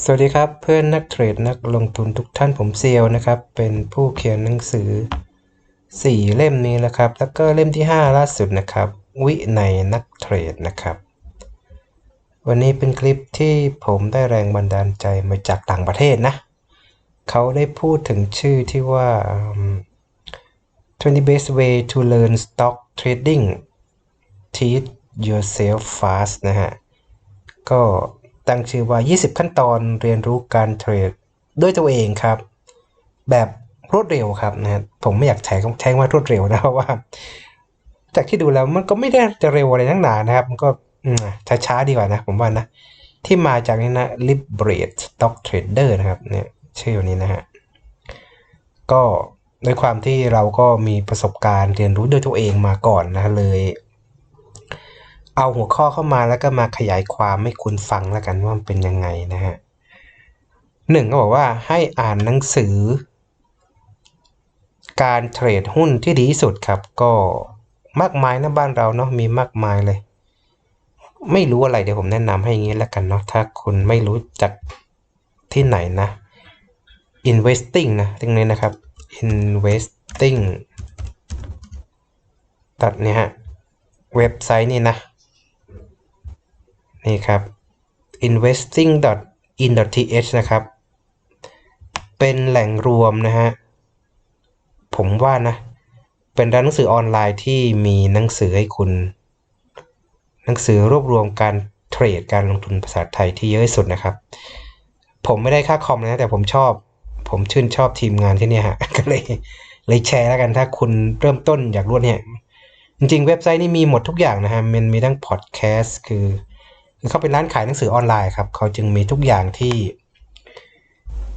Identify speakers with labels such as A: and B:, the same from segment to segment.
A: สวัสดีครับเพื่อนนักเทรดนักลงทุนทุกท่านผมเซียวนะครับ เป็นผู้เขียนหนังสือ 4 เล่มนี้นะครับ แล้วก็เล่มที่ 5 ล่าสุดนะครับ วิในนักเทรดนะครับ วันนี้เป็นคลิปที่ผมได้แรงบันดาลใจมาจากต่างประเทศนะ เขาได้พูดถึงชื่อที่ว่า 20 best way to learn stock trading teach yourself fast นะฮะก็ ตั้งชื่อว่า 20 ขั้นตอนเรียนรู้การเทรดด้วยตัวเองครับ แบบรวดเร็วครับนะฮะผมไม่อยากใช้คำใช้ว่ารวดเร็วนะเพราะว่า จากที่ดูแล้วมันก็ไม่ได้จะเร็วอะไรทั้งหนานะครับ มันก็ช้าช้าๆดีกว่านะ ผมว่านะ ที่มาจากนี่นะ Liberate Stock Trader นะครับ เนี่ยชื่อนี้นะฮะก็ด้วยความที่เราก็มีประสบการณ์เรียนรู้ด้วยตัวเองมาก่อนนะเลย เอาหัวข้อเข้ามาแล้วก็มาขยายความให้คุณฟังแล้วกันว่ามันเป็นยังไงนะฮะหนึ่งก็บอกว่าให้อ่านหนังสือ การเทรดหุ้นที่ดีที่สุดครับ ก็มากมายนะบ้านเราเนาะมีมากมายเลย ไม่รู้อะไรเดี๋ยวผมแนะนำให้อย่างนี้แล้วกันเนาะถ้าคุณไม่รู้จักที่ไหนนะ investing นะตรงนี้นะครับ investing ตัดเนี่ยฮะ เว็บไซต์นี่นะ นี่ครับ investing.in.th นะครับ เป็นแหล่งรวมนะฮะ ผมว่านะ เป็นร้านหนังสือออนไลน์ที่มีหนังสือให้คุณ หนังสือรวบรวมการเทรดการลงทุนภาษาไทยที่เยอะที่สุดนะครับ ผมไม่ได้ค่าคอมนะ แต่ผมชอบ ผมชื่นชอบทีมงานที่นี่ฮะ ก็เลยเลยแชร์แล้วกันถ้าคุณเริ่มต้นอยากรู้เนี่ยจริงๆ เว็บไซต์นี้มีหมดทุกอย่างนะฮะ มันมีทั้งพอดแคสต์คือ คือเขาเป็นร้านขายหนังสือออนไลน์ครับเขาจึงมีทุกอย่างที่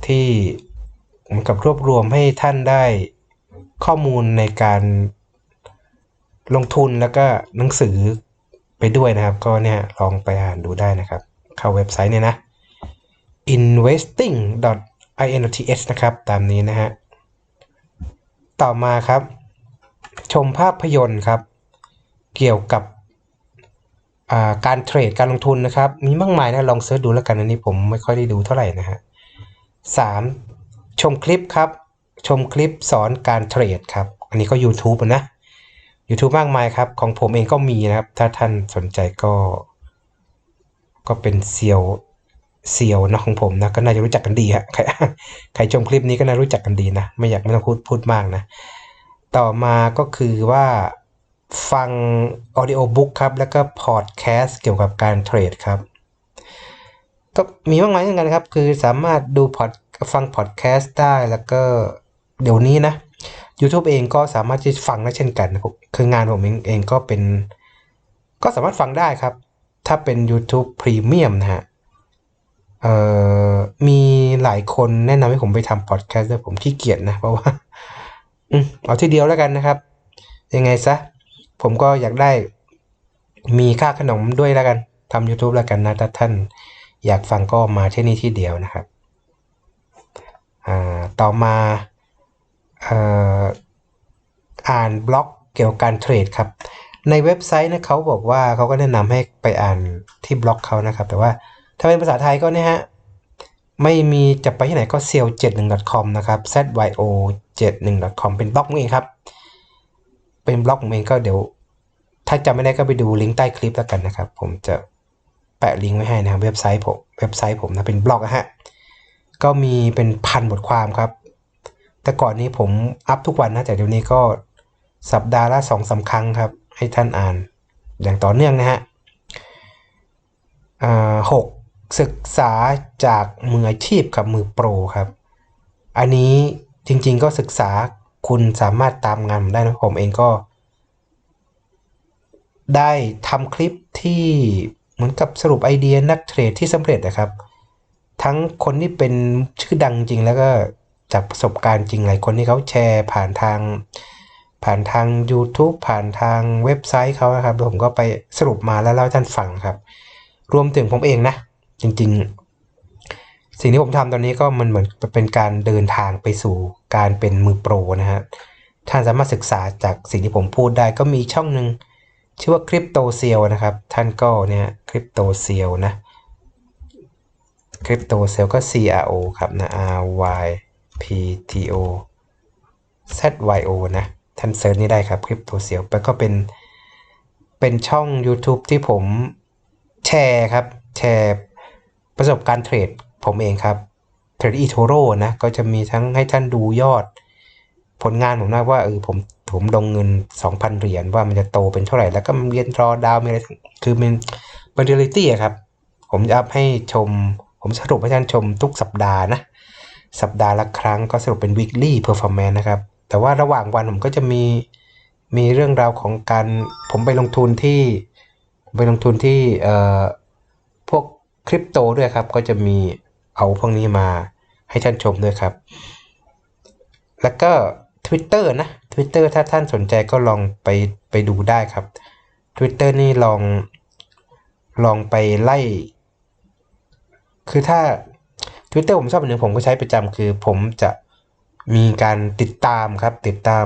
A: ที่เหมือนกับรวบรวมให้ท่านได้ข้อมูลในการลงทุนแล้วก็หนังสือไปด้วยนะครับ ก็เนี่ยลองไปอ่านดูได้นะครับ เข้าเว็บไซต์เนี่ยนะ investing.inoth นะครับ ตามนี้นะฮะ ต่อมาครับ ชมภาพยนตร์ครับ เกี่ยวกับ การเทรดการลงทุนนะครับ มีมากมายนะลองเสิร์ชดูแล้วกันอันนี้ผมไม่ค่อยได้ดูเท่าไหร่นะฮะสามชมคลิปครับ ชมคลิปสอนการเทรดครับ อันนี้ก็ YouTube นะ YouTube มากมายครับ ของผมเองก็มีนะครับ ถ้าท่านสนใจก็ ก็เป็นเซียวเซียวนะของผมนะก็น่าจะรู้จักกันดีฮะใครใครชมคลิปนี้ก็น่ารู้จักกันดีนะ ไม่อยากไม่ต้องพูดพูดมากนะ ต่อมาก็คือว่า ฟัง audio book ครับ แล้วก็ podcast เกี่ยวกับการเทรดครับ ก็มีมากมายเหมือนกันครับ คือสามารถดูพอดฟัง podcast ได้แล้วก็เดี๋ยวนี้นะ YouTube เองก็สามารถที่ฟังได้เช่นกันนะคืองานผมเองเองก็เป็น ก็สามารถฟังได้ครับ ถ้าเป็น YouTube Premium นะฮะเอ่อมีหลายคนแนะนำให้ผมไปทำพอดแคสต์ด้วยผมขี้เกียจนะ เพราะว่า อืมเอาทีเดียวแล้วกันนะครับ ยังไงซะ ผมก็อยากได้มีค่าขนมด้วยแล้วกันทำ YouTube แล้วกันนะถ้าท่านอยากฟังก็มาที่นี่ที่เดียวนะครับต่อมาอ่าอ่านบล็อกเกี่ยวกับการเทรดครับ ในเว็บไซต์นะเขาบอกว่าเขาก็แนะนำให้ไปอ่านที่บล็อกเขานะครับ แต่ว่าถ้าเป็นภาษาไทยก็เนี่ยฮะ ไม่มีจะไปที่ไหนก็ s e l 7 1 com นะครับ zyo 7 1 com เป็นบล็อกเองครับ เป็นบล็อกเองก็เดี๋ยว ถ้าจำไม่ได้ก็ไปดูลิงก์ใต้คลิปแล้วกันนะครับ ผมจะแปะลิงก์ไว้ให้นะครับเว็บไซต์ผมเว็บไซต์ผมนะเป็นบล็อกนะฮะก็มีเป็นพันบทความครับ แต่ก่อนนี้ผมอัพทุกวันนะแต่เดี๋ยวนี้ก็สัปดาห์ละสองสาครั้งครับ ให้ท่านอ่านอย่างต่อเนื่องนะฮะหกศึกษาจากมืออาชีพกับมือโปรครับ อันนี้จริงๆก็ศึกษาคุณสามารถตามงานผมได้นะผมเองก็ ได้ทำคลิปที่เหมือนกับสรุปไอเดียนักเทรดที่สำเร็จนะครับ ทั้งคนที่เป็นชื่อดังจริงแล้วก็จากประสบการณ์จริงหลายคนที่เขาแชร์ผ่านทาง ผ่านทาง YouTube ผ่านทางเว็บไซต์เขานะครับผมก็ไปสรุปมาแล้วเล่าท่านฟังครับ รวมถึงผมเองนะ จริง ๆ สิ่งที่ผมทำตอนนี้ก็มันเหมือนเป็นการเดินทางไปสู่การเป็นมือโปรนะฮะท่านสามารถศึกษาจากสิ่งที่ผมพูดได้ก็มีช่องหนึ่ง ชื่อว่าคริปโตเซียลนะครับ ท่านก็เนี่ยคริปโตเซียลนะคริปโตเซลก็ CRO ครับนะ R Y P T O Z Y O นะ ท่านเซิร์ชนี่ได้ครับคริปโตเซลแล้วก็เป็น เป็นช่อง YouTube ที่ผมแชร์ครับ แชร์ประสบการณ์เทรดผมเองครับเทรดอีโทโร่นะ ก็จะมีทั้งให้ท่านดูยอด ผลงานผมนะว่าเออผมผมลงเงิน 2,000 เหรียญว่ามันจะโตเป็นเท่าไหร่ แล้วก็เรียนรอดาวมีอะไรคือเป็นเรียลิตี้ครับ ผมจะอัพให้ชม ผมสรุปให้ท่านชมทุกสัปดาห์นะ สัปดาห์ละครั้งก็สรุปเป็น weekly performance นะครับ แต่ว่าระหว่างวันผมก็จะมีมีเรื่องราวของการผมไปลงทุนที่ไปลงทุนที่เอ่อพวกคริปโตด้วยครับ ก็จะมีเอาพวกนี้มาให้ท่านชมด้วยครับ แล้วก็ Twitter นะ Twitter ถ้าท่านสนใจก็ลองไปไปดูได้ครับ Twitter นี่ลองลองไปไล่ คือถ้า Twitter ผมชอบอันหนึ่งผมก็ใช้ประจำคือผมจะมีการติดตามครับ ติดตาม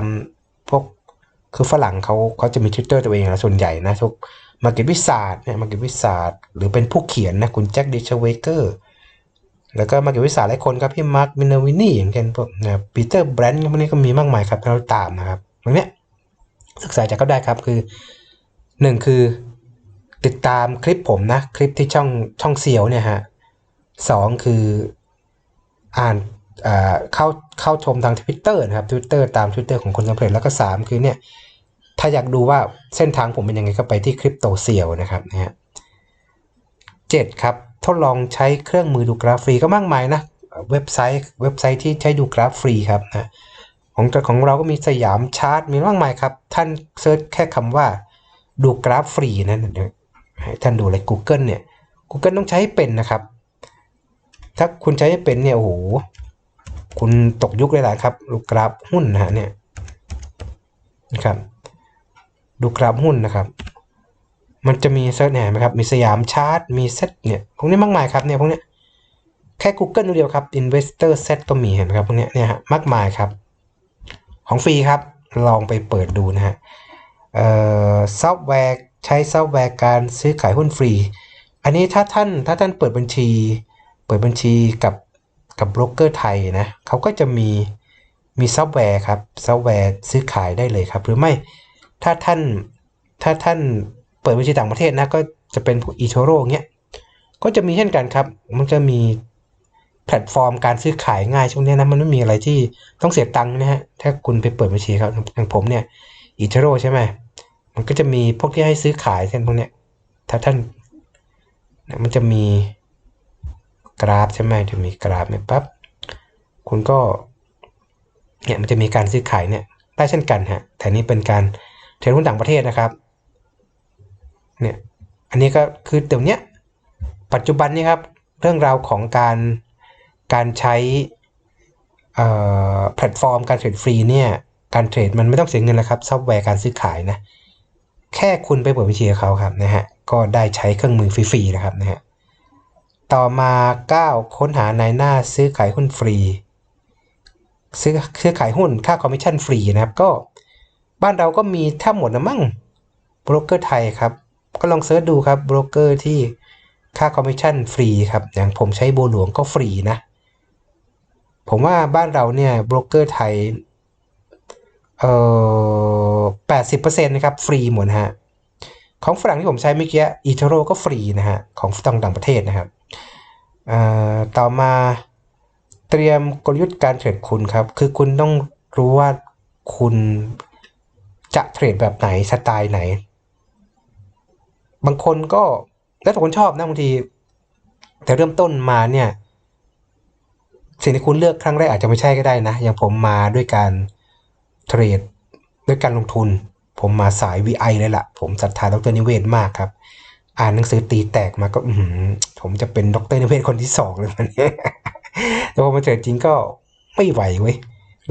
A: พวกคือฝรั่งเขาเขาจะมี Twitter ตัวเองนะส่วนใหญ่นะทุกมาเก็ตวิสาดเนี่ยมาเก็ตวิสาดหรือเป็นผู้เขียนนะคุณแจ็คดิชเวเกอร์ แล้วก็มาเก็ตวิสาหลายคนครับพี่มาร์คมินาวินนี่อย่างเช่นพวกนะปีเตอร์แบรนด์พวกนี้ก็มีมากมายครับเราตามนะครับตรงเนี้ยศึกษาจากเขาได้ครับคือหนึ่งคือ ติดตามคลิปผมนะ คลิปที่ช่องช่องเซียวเนี่ยฮะสองคืออ่านอ่าเข้าเข้าชมทาง Twitter นะครับ Twitter ตาม Twitter ของคนสำเร็จแล้วก็ 3 คือเนี่ย ถ้าอยากดูว่าเส้นทางผมเป็นยังไงก็ไปที่คริปโตเซียวนะครับนะฮะเจ็ดครับ ทดลองใช้เครื่องมือดูกราฟฟรีก็มากมายนะเว็บไซต์เว็บไซต์ที่ใช้ดูกราฟฟรีครับนะของของเราก็มีสยามชาร์ตมีมากมายครับ ท่านเซิร์ชแค่คำว่าดูกราฟฟรีนะเดี๋ยวให้ท่านดูเลย Google เนี่ย Google ต้องใช้ให้เป็นนะครับ ถ้าคุณใช้ให้เป็นเนี่ย โอ้โห คุณตกยุคเลยแหละครับ ดูกราฟหุ้นนะฮะเนี่ยนะครับ ดูกราฟหุ้นนะครับ มันจะมีเซิร์ชเนี่ยไหมครับ มีสยามชาร์ตมีเซตเนี่ยพวกนี้มากมายครับเนี่ยพวกนี้แค่ Google ดูเดียวครับ Investor Set ก็มีเห็นไหมครับพวกนี้เนี่ยฮะมากมายครับ ของฟรีครับลองไปเปิดดูนะฮะเอ่อซอฟต์แวร์ใช้ซอฟต์แวร์การซื้อขายหุ้นฟรี อันนี้ถ้าท่านถ้าท่านเปิดบัญชี เปิดบัญชีกับกับโบรกเกอร์ไทยนะเขาก็จะมีมีซอฟต์แวร์ครับซอฟต์แวร์ซื้อขายได้เลยครับ หรือไม่ถ้าท่านถ้าท่าน เปิดบัญชีต่างประเทศนะก็จะเป็นพวกอีโทโร่เงี้ยก็จะมีเช่นกันครับ มันจะมีแพลตฟอร์มการซื้อขายง่ายช่วงนี้นะมันไม่มีอะไรที่ต้องเสียตังค์นะฮะถ้าคุณไปเปิดบัญชีครับอย่างผมเนี่ยอีโทโร่ใช่ไหมมันก็จะมีพวกที่ให้ซื้อขายเช่นพวกเนี้ยถ้าท่านมันจะมีกราฟใช่ไหมจะมีกราฟเนี่ยปั๊บคุณก็เนี่ยมันจะมีการซื้อขายเนี่ยได้เช่นกันฮะแต่นี้เป็นการเทรดหุ้นต่างประเทศนะครับ เนี่ยอันนี้ก็คือเดี๋ยวนี้ปัจจุบันนี้ครับเรื่องราวของการการใช้แพลตฟอร์มการเทรดฟรีเนี่ยการเทรดมันไม่ต้องเสียเงินแล้วครับซอฟต์แวร์การซื้อขายนะแค่คุณไปเปิดบัญชีเขาครับนะฮะก็ได้ใช้เครื่องมือฟรีๆนะครับนะฮะต่อมา 9 ค้นหาในหน้าซื้อขายหุ้นฟรี ซื้อซื้อขายหุ้นค่าคอมมิชชั่นฟรีนะครับก็บ้านเราก็มีแทบหมดนะมั่งโบรกเกอร์ไทยครับ ก็ลองเสิร์ชดูครับโบรกเกอร์ที่ค่าคอมมิชชั่นฟรีครับ อย่างผมใช้โบหลวงก็ฟรีนะ ผมว่าบ้านเราเนี่ยโบรกเกอร์ไทยเอ่อแปดสิบเปอร์เซ็นต์นะครับ ฟรีหมดฮะ ของฝรั่งที่ผมใช้เมื่อกี้อีเทโรก็ฟรีนะฮะ ของต่างต่างประเทศนะครับต่อมาเตรียมกลยุทธ์การเทรดคุณครับ คือคุณต้องรู้ว่าคุณจะเทรดแบบไหนสไตล์ไหน บางคนก็แล้วแต่คนชอบนะบางที แต่เริ่มต้นมาเนี่ย สิ่งที่คุณเลือกครั้งแรกอาจจะไม่ใช่ก็ได้นะ อย่างผมมาด้วยการเทรดด้วยการลงทุน ผมมาสาย VI เลยละ่ะ ผมศรัทธาดรนิเวศมากครับ อ่านหนังสือตีแตกมาก็อืผมจะเป็นดรนิเวศคนที่สองเลยมันนี้แต่พอมาเจอจริงก็ไม่ไหวเว้ย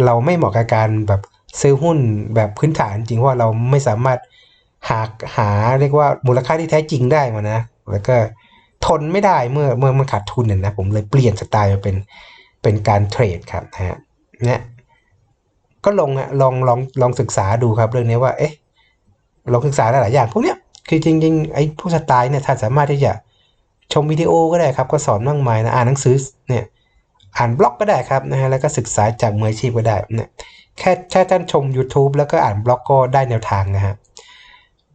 A: เราไม่เหมาะกับการแบบซื้อหุ้นแบบพื้นฐานจริงเพราะเราไม่สามารถ หาหาเรียกว่ามูลค่าที่แท้จริงได้มานะ แล้วก็ทนไม่ได้เมื่อเมื่อมันขาดทุนเนี่ยนะผมเลยเปลี่ยนสไตล์มาเป็นเป็นการเทรดครับนะฮะเนี่ยก็ลองอะลองลองลองศึกษาดูครับเรื่องนี้ว่าเอ๊ะลองศึกษาหลายอย่างพวกเนี้ยคือจริงๆไอ้พวกสไตล์เนี่ยท่านสามารถที่จะชมวิดีโอก็ได้ครับ ก็สอนมากมายนะอ่านหนังสือเนี่ยอ่านบล็อกก็ได้ครับนะฮะแล้วก็ศึกษาจากมืออาชีพก็ได้เนี่ยแค่แค่ท่านชม YouTube แล้วก็อ่านบล็อกก็ได้แนวทางนะฮะ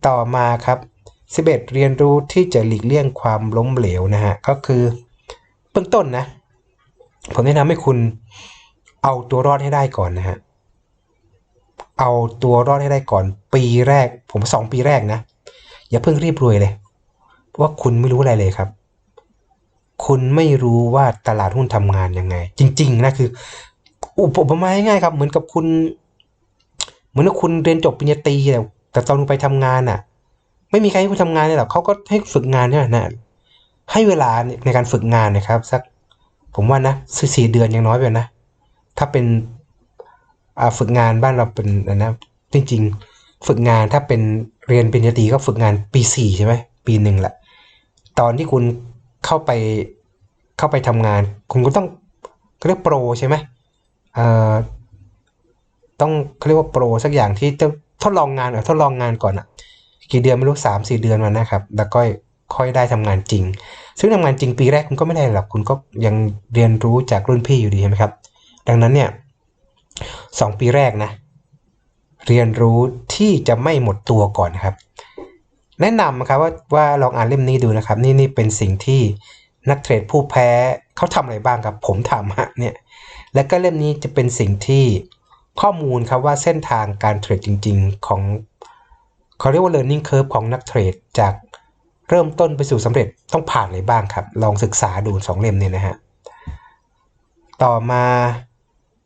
A: ต่อมาครับ 11 เรียนรู้ที่จะหลีกเลี่ยงความล้มเหลวนะฮะ ก็คือเบื้องต้นนะ ผมแนะนำให้คุณเอาตัวรอดให้ได้ก่อนนะฮะ เอาตัวรอดให้ได้ก่อน ปีแรก ผมสองปีแรกนะ อย่าเพิ่งรีบรวยเลย เพราะว่าคุณไม่รู้อะไรเลยครับ คุณไม่รู้ว่าตลาดหุ้นทำงานยังไง จริง ๆนะคือ อุปมาง่ายๆครับ เหมือนกับคุณ เหมือนกับคุณเรียนจบปริญญาตรีแต่ แต่ตอนคุณไปทำงานอะ ไม่มีใครให้คุณทำงานเลยหรอกเขาก็ให้ฝึกงานเนี่ยนะให้เวลาในการฝึกงานนะครับ สักผมว่านะสี่เดือนยังน้อยไปนะ ถ้าเป็นฝึกงานบ้านเราเป็นอะไรนะจริง ๆ ฝึกงานถ้าเป็นเรียนปริญญาตรีก็ฝึกงานปีสี่ใช่ไหมปีหนึ่งแหละ ตอนที่คุณเข้าไปเข้าไปทำงาน คุณก็ต้องเขาเรียกโปรใช่ไหมเอ่อต้องเขาเรียกว่าโปรสักอย่างที่จะ ทดลองงานเออทดลองงานก่อนอะกี่เดือนไม่รู้สามสี่เดือนมานะครับ แล้วก็ค่อยได้ทำงานจริง ซึ่งทำงานจริงปีแรกคุณก็ไม่ได้หรอกคุณก็ยังเรียนรู้จากรุ่นพี่อยู่ดีใช่ไหมครับ ดังนั้นเนี่ยสองปีแรกนะ เรียนรู้ที่จะไม่หมดตัวก่อนนะครับ แนะนำนะครับว่าว่าลองอ่านเล่มนี้ดูนะครับ นี่นี่เป็นสิ่งที่นักเทรดผู้แพ้เขาทำอะไรบ้างครับ ผมทำฮะเนี่ย และก็เล่มนี้จะเป็นสิ่งที่ ข้อมูลครับว่าเส้นทางการเทรดจริง ๆ ของเขาเรียกว่า learning curve ของนักเทรดจากเริ่มต้นไปสู่สำเร็จต้องผ่านอะไรบ้างครับ ลองศึกษาดูสองเล่มนี้นะฮะ ต่อมา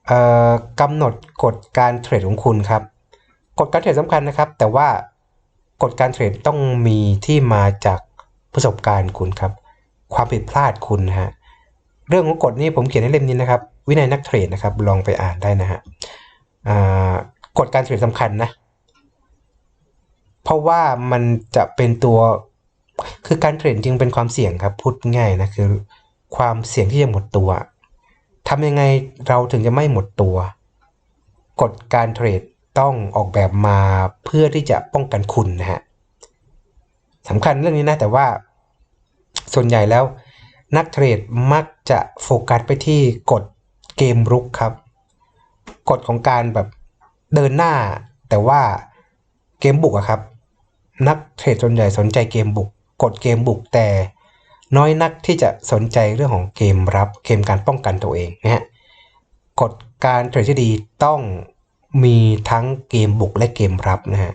A: เอ่อกำหนดกฎการเทรดของคุณครับ กฎการเทรดสำคัญนะครับ แต่ว่ากฎการเทรดต้องมีที่มาจากประสบการณ์คุณครับ ความผิดพลาดคุณนะฮะ เรื่องของกฎนี้ผมเขียนในเล่มนี้นะครับ วินัยนักเทรดนะครับ ลองไปอ่านได้นะฮะ กฎการเทรดสำคัญนะ เพราะว่ามันจะเป็นตัวคือการเทรดจริงเป็นความเสี่ยงครับ พูดง่ายนะคือ ความเสี่ยงที่จะหมดตัวทำยังไงเราถึงจะไม่หมดตัว กฎการเทรดต้องออกแบบมาเพื่อที่จะป้องกันคุณนะฮะสำคัญเรื่องนี้นะแต่ว่า ส่วนใหญ่แล้ว นักเทรดมักจะโฟกัสไปที่กฎเกมรุกครับ กฎของการแบบเดินหน้า แต่ว่าเกมบุกอะครับ นักเทรดส่วนใหญ่สนใจเกมบุกกฎเกมบุกแต่น้อยนักที่จะสนใจเรื่องของเกมรับเกมการป้องกันตัวเองนะฮะกฎการเทรดที่ดีต้องมีทั้งเกมบุกและเกมรับนะฮะ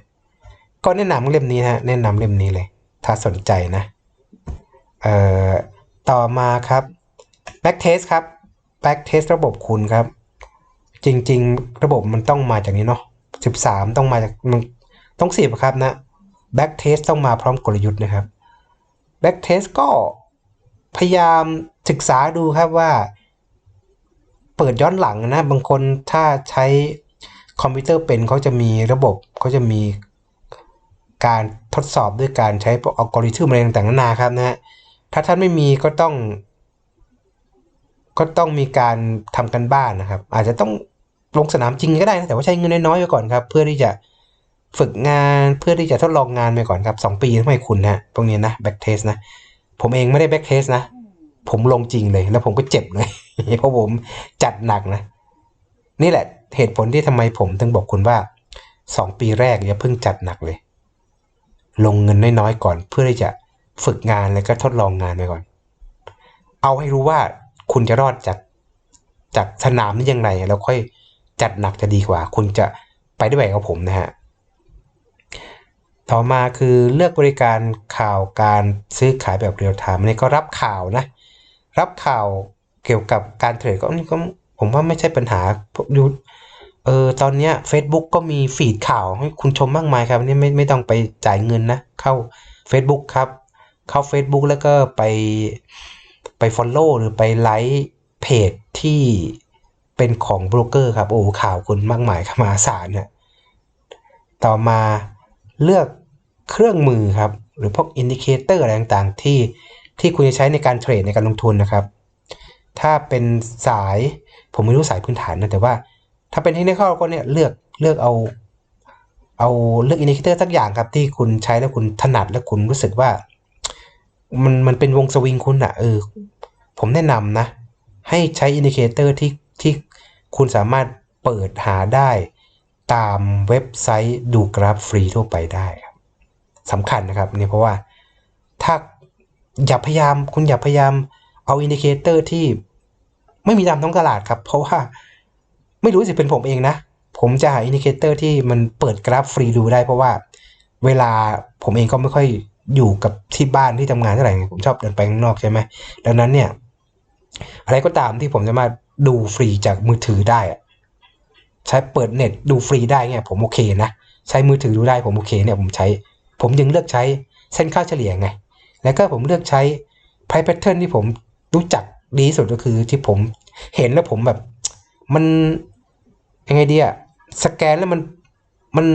A: ก็แนะนำเล่มนี้นะฮะแนะนำเล่มนี้เลย ถ้าสนใจนะเอ่อต่อมาครับ back test ครับ back test ระบบคุณครับ จริง ๆ ระบบมันต้องมาจากนี้เนาะ13 ต้องมาจากมันต้องสิบครับนะ back test ต้องมาพร้อมกลยุทธ์นะครับ back test ก็พยายามศึกษาดูครับว่า เปิดย้อนหลังนะ บางคนถ้าใช้คอมพิวเตอร์เป็นเขาจะมีระบบเขาจะมีการทดสอบด้วยการใช้อัลกอริทึมอะไรต่างๆนานาครับนะฮะถ้าท่านไม่มีก็ต้อง ก็ต้องมีการทำกันบ้านนะครับ อาจจะต้อง ลงสนามจริงก็ได้นะแต่ว่าใช้เงินน้อยๆไปก่อนครับเพื่อที่จะฝึกงานเพื่อที่จะทดลองงานไปก่อนครับ 2 ปีทำไมคุณนะพวกนี้นะแบ็กเทสนะผมเองไม่ได้แบ็กเทสนะ ผมลงจริงเลย แล้วผมก็เจ็บเลยเพราะผมจัดหนักนะ นี่แหละเหตุผลที่ทำไมผมถึงบอกคุณว่า 2 ปีแรกอย่าเพิ่งจัดหนักเลย ลงเงินน้อยๆก่อน เพื่อที่จะฝึกงานแล้วก็ทดลองงานไปก่อน เอาให้รู้ว่าคุณจะรอดจากจากสนามนี้ยังไงแล้วค่อย จัดหนักจะดีกว่า คุณจะไปได้แบบกับผมนะฮะต่อมาคือเลือกบริการข่าวการซื้อขายแบบเรียลไทม์อันนี้ก็รับข่าวนะ รับข่าวเกี่ยวกับการเทรดก็นี่ก็ผมว่าไม่ใช่ปัญหายูเออตอนเนี้ย Facebook ก็มีฟีดข่าวให้คุณชมมากมายครับนี่ไม่ไม่ต้องไปจ่ายเงินนะ เข้า Facebook ครับ เข้า Facebook แล้วก็ไปไป Follow หรือไปไลค์เพจที่ เป็นของโบรกเกอร์ครับโอ้ข่าวคุณมากมายมหาศาลเนี่ยต่อมาเลือกเครื่องมือครับ หรือพวกอินดิเคเตอร์อะไรต่างๆ ที่ที่คุณจะใช้ในการเทรดในการลงทุนนะครับ ถ้าเป็นสายผมไม่รู้สายพื้นฐานนะแต่ว่า ถ้าเป็นเทคนิคก็เนี่ยเลือกเลือกเอาเอาเลือกอินดิเคเตอร์สักอย่างครับที่คุณใช้แล้วคุณถนัดและคุณรู้สึกว่า มันมันเป็นวงสวิงคุณอะเออ ผมแนะนำนะ ให้ใช้อินดิเคเตอร์ที่ ที่คุณสามารถเปิดหาได้ตามเว็บไซต์ดูกราฟฟรีทั่วไปได้ครับสำคัญนะครับเนี่ยเพราะว่าถ้าอย่าพยายามคุณอย่าพยายามเอาอินดิเคเตอร์ที่ไม่มีตามท้องตลาดครับ เพราะว่าไม่รู้สิเป็นผมเองนะ ผมจะหาอินดิเคเตอร์ที่มันเปิดกราฟฟรีดูได้เพราะว่าเวลาผมเองก็ไม่ค่อยอยู่กับที่บ้านที่ทำงานเท่าไหร่ผมชอบเดินไปข้างนอกใช่ไหมดังนั้นเนี่ย อะไรก็ตามที่ผมสามารถ ดูฟรีจากมือถือได้ใช้เปิดเน็ตดูฟรีได้เนี่ยผมโอเคนะ ใช้มือถือดูได้ผมโอเคเนี่ยผมใช้ ผมยังเลือกใช้เส้นค่าเฉลี่ยไง แล้วก็ผมเลือกใช้ price pattern ที่ผมรู้จักดีสุดก็คือที่ผมเห็นแล้วผมแบบ มันยังไงดีอะสแกนแล้วมันมัน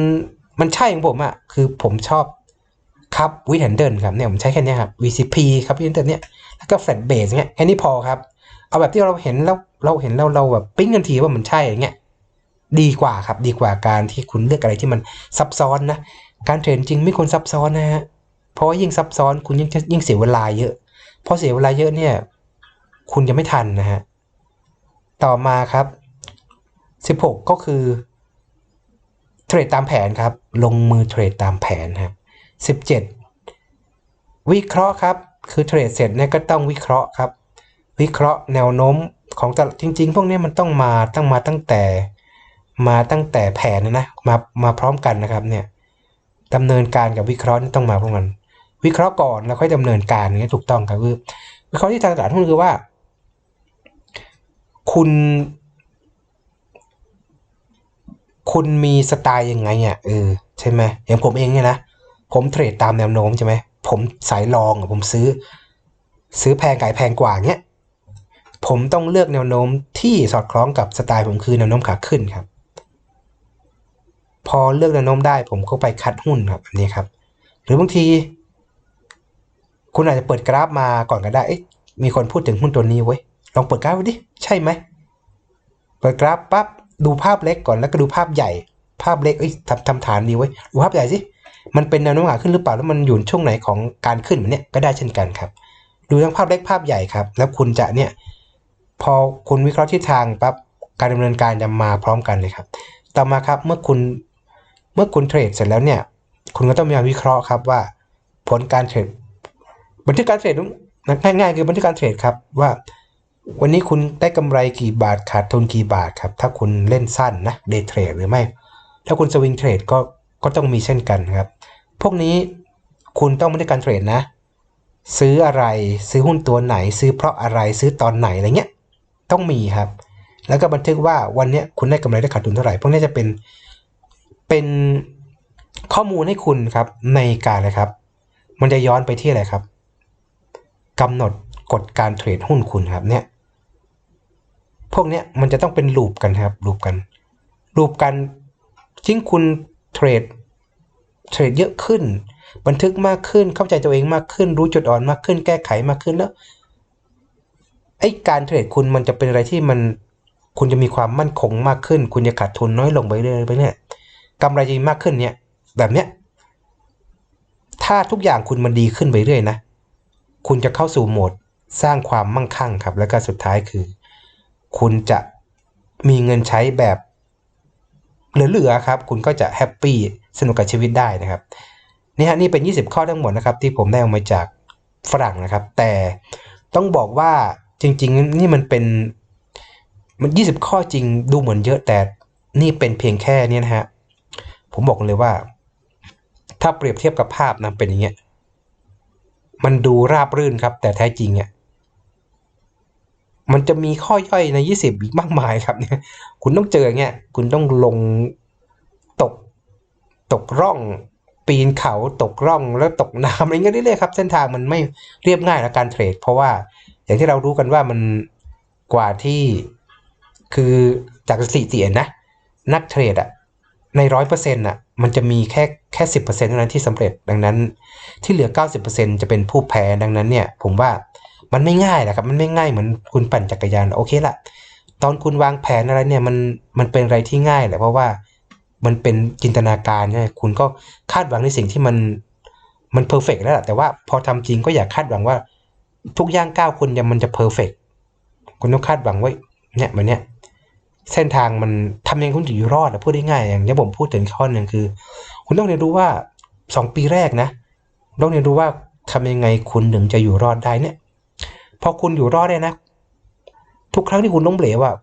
A: มันใช่ของผมอะคือผมชอบครับวิดแฮนเดิลครับเนี่ยผมใช้แค่นี้ครับ VCP ครับวิดแฮนเดิลเนี่ยแล้วก็แฟลตเบสเงี้ยแค่นี้พอครับ เอาแบบที่เราเห็นแล้วเราเห็นแล้วเราแบบปิ้งทันทีว่ามันใช่อย่างเงี้ยดีกว่าครับดีกว่าการที่คุณเลือกอะไรที่มันซับซ้อนนะการเทรดจริงไม่ควรซับซ้อนนะฮะเพราะว่ายิ่งซับซ้อนคุณยิ่งยิ่งเสียเวลาเยอะพอเสียเวลาเยอะเนี่ย คุณจะไม่ทันนะฮะต่อมาครับ 16 ก็คือเทรดตามแผนครับ ลงมือเทรดตามแผนครับ 17 วิเคราะห์ครับ คือเทรดเสร็จเนี่ยก็ต้องวิเคราะห์ครับ วิเคราะห์แนวโน้มของตลาดจริง ๆ พวกนี้มันต้องมาตั้งมาตั้งแต่มาตั้งแต่แผนนะนะมามาพร้อมกันนะครับเนี่ยดำเนินการกับวิเคราะห์นี่ต้องมาพร้อมกัน วิเคราะห์ก่อนแล้วค่อยดำเนินการนี้ถูกต้องครับคือวิเคราะห์ที่ทางตลาดหุ้นคือว่า คุณ คุณมีสไตล์ยังไงอะเออใช่ไหมอย่างผมเองเนี่ยนะผมเทรดตามแนวโน้มใช่ไหมผมสายลองผมซื้อ ซื้อแพงขายแพงกว่าเนี้ย ผมต้องเลือกแนวโน้มที่สอดคล้องกับสไตล์ผมคือแนวโน้มขาขึ้นครับ พอเลือกแนวโน้มได้ผมก็ไปคัดหุ้นครับอันนี้ครับ หรือบางที คุณอาจจะเปิดกราฟมาก่อนก็ได้มีคนพูดถึงหุ้นตัวนี้เว้ยลองเปิดกราฟดูดิใช่ไหมเปิดกราฟปั๊บดูภาพเล็กก่อนแล้วก็ดูภาพใหญ่ ภาพเล็กเอ้ยทำทำฐานดีเว้ยดูภาพใหญ่สิมันเป็นแนวโน้มขาขึ้นหรือเปล่าแล้วมันอยู่ช่วงไหนของการขึ้นแบบเนี้ยก็ได้เช่นกันครับ ดูทั้งภาพเล็กภาพใหญ่ครับ แล้วคุณจะเนี่ย พอคุณวิเคราะห์ทิศทางปั๊บการดำเนินการจะมาพร้อมกันเลยครับ ต่อมาครับเมื่อคุณเมื่อคุณเทรดเสร็จแล้วเนี่ย คุณก็ต้องมีการวิเคราะห์ครับว่า ผลการเทรดบันทึกการเทรดง่ายๆคือบันทึกการเทรดครับว่า วันนี้คุณได้กำไรกี่บาทขาดทุนกี่บาทครับ ถ้าคุณเล่นสั้นนะเดย์เทรดหรือไม่ ถ้าคุณสวิงเทรดก็ก็ต้องมีเช่นกันครับ พวกนี้คุณต้องบันทึกการเทรดนะ ซื้ออะไรซื้อหุ้นตัวไหน ซื้อเพราะอะไรซื้อตอนไหนอะไรเงี้ย ต้องมีครับ แล้วก็บันทึกว่าวันนี้คุณได้กำไรได้ขาดทุนเท่าไหร่พวกนี้จะเป็นเป็นข้อมูลให้คุณครับในการเลยครับ มันจะย้อนไปที่อะไรครับกำหนดกฎการเทรดหุ้นคุณครับเนี่ยพวกเนี้ยมันจะต้องเป็นลูปกันครับลูปกันลูปกันยิ่งคุณเทรดเทรดเยอะขึ้น บันทึกมากขึ้นเข้าใจตัวเองมากขึ้น รู้จุดอ่อนมากขึ้น แก้ไขมากขึ้นแล้ว ไอ้การเทรดคุณมันจะเป็นอะไรที่มันคุณจะมีความมั่นคงมากขึ้น คุณจะขาดทุนน้อยลงไปเรื่อยไปเนี่ยกำไรจะมากขึ้นเนี่ย แบบเนี้ย ถ้าทุกอย่างคุณมันดีขึ้นไปเรื่อยนะ คุณจะเข้าสู่โหมดสร้างความมั่งคั่งครับ แล้วก็สุดท้ายคือ คุณจะมีเงินใช้แบบ เหลือๆครับ คุณก็จะแฮปปี้สนุกกับชีวิตได้นะครับนี่ฮะนี่เป็น 20 ข้อทั้งหมดนะครับ ที่ผมได้เอามาจากฝรั่งนะครับ แต่ต้องบอกว่า จริง ๆ นี่มันเป็นมัน20ข้อจริงดูเหมือนเยอะแต่นี่เป็นเพียงแค่นี้นะฮะ ผมบอกเลยว่า ถ้าเปรียบเทียบกับภาพนะเป็นอย่างเงี้ยมันดูราบรื่นครับ แต่แท้จริงเนี่ยมันจะมีข้อย่อยใน 20 อีกมากมายครับเนี่ย คุณต้องเจอเงี้ย คุณต้องลงตกตกร่อง ปีนเขาตกร่องแล้วตกน้ำอะไรเงี้ยเรื่อยๆครับ เส้นทางมันไม่เรียบง่ายในการเทรด เพราะว่า อย่างที่เรารู้กันว่ามันกว่าที่คือจากสถิตินะ นักเทรดอะในร้อยเปอร์เซ็นต์อะมันจะมีแค่แค่สิบเปอร์เซ็นต์เท่านั้นที่สำเร็จดังนั้น ที่เหลือเก้าสิบเปอร์เซ็นต์จะเป็นผู้แพ้ดังนั้นเนี่ย ผมว่ามันไม่ง่ายนะครับ มันไม่ง่ายเหมือนคุณปั่นจักรยานโอเคละตอนคุณวางแผนอะไรเนี่ยมันมันเป็นอะไรที่ง่ายแหละเพราะว่ามันเป็นจินตนาการใช่ไหมคุณก็คาดหวังในสิ่งที่มันมันเพอร์เฟกแล้วแหละแต่ว่าพอทำจริงก็อย่าคาดหวังว่า ทุกย่างก้าวคุณยังมันจะเพอร์เฟกคุณต้องคาดหวังว่าเนี่ยมันเนี่ยเส้นทางมันทำยังไงคุณถึงอยู่รอดอะพูดได้ง่ายอย่างที่ผมพูดถึงข้อหนึ่งคือ คุณต้องเรียนรู้ว่าสองปีแรกนะต้องเรียนรู้ว่าทำยังไงคุณถึงจะอยู่รอดได้เนี่ย พอคุณอยู่รอดได้นะ ทุกครั้งที่คุณล้มเหลวอะ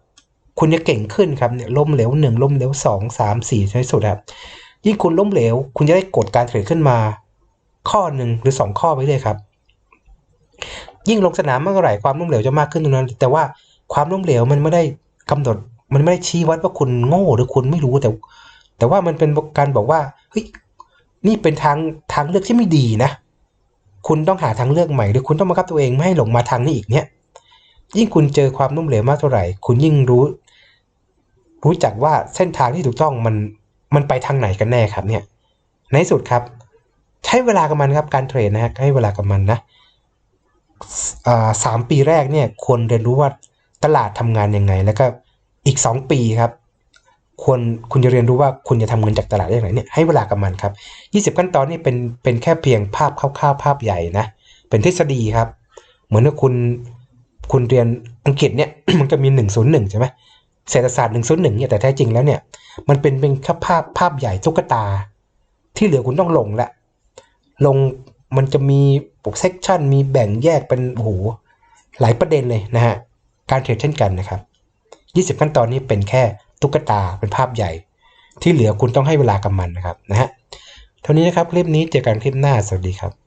A: คุณจะเก่งขึ้นครับเนี่ยล้มเหลวหนึ่งล้มเหลวสองสามสี่ในสุดครับยิ่งคุณล้มเหลว คุณจะได้กดการเทรดขึ้นมา ข้อหนึ่งหรือสองข้อไปเลยครับ ยิ่งลงสนามเมื่อไหร่ความล้มเหลวจะมากขึ้นตรงนั้น แต่ว่าความล้มเหลวมันไม่ได้กำหนด มันไม่ได้ชี้วัดว่าคุณโง่หรือคุณไม่รู้แต่ แต่ว่ามันเป็นการบอกว่าเฮ้ยนี่เป็นทางทางเลือกที่ไม่ดีนะ คุณต้องหาทางเลือกใหม่หรือคุณต้องบังคับตัวเองไม่ให้หลงมาทางนี้อีกเนี่ยยิ่งคุณเจอความล้มเหลวมากเท่าไหร่ คุณยิ่งรู้ รู้จักว่าเส้นทางที่ถูกต้องมันมันไปทางไหนกันแน่ครับเนี่ย ในสุดครับ ใช้เวลากับมันครับการเทรดนะฮะให้เวลากับมันนะ สามปีแรกเนี่ยควรเรียนรู้ว่าตลาดทำงานยังไง แล้วก็อีกสองปีครับควรคุณจะเรียนรู้ว่าคุณจะทำเงินจากตลาดได้อย่างไรเนี่ยให้เวลากับมันครับยี่สิบขั้นตอนนี่เป็นเป็นแค่เพียงภาพคร่าวๆภาพใหญ่นะ เป็นทฤษฎีครับ เหมือนว่าคุณคุณเรียนอังกฤษเนี่ยมันก็มีหนึ่งศูนย์หนึ่งใช่ไหมเศรษฐศาสตร์หนึ่งศูนย์หนึ่งเนี่ยแต่แท้จริงแล้วเนี่ยมันเป็นเป็นแค่ภาพภาพใหญ่ตุ๊กตา ที่เหลือคุณต้องลงแหละลงมันจะมี เซกชันมีแบ่งแยกเป็นโอ้โหหลายประเด็นเลยนะฮะ การเทรดเช่นกันนะครับ 20 ขั้นตอนนี้เป็นแค่ตุ๊กตาเป็นภาพใหญ่ ที่เหลือคุณต้องให้เวลากับมันนะครับนะฮะเท่านี้นะครับคลิปนี้เจอกันคลิปหน้าสวัสดีครับ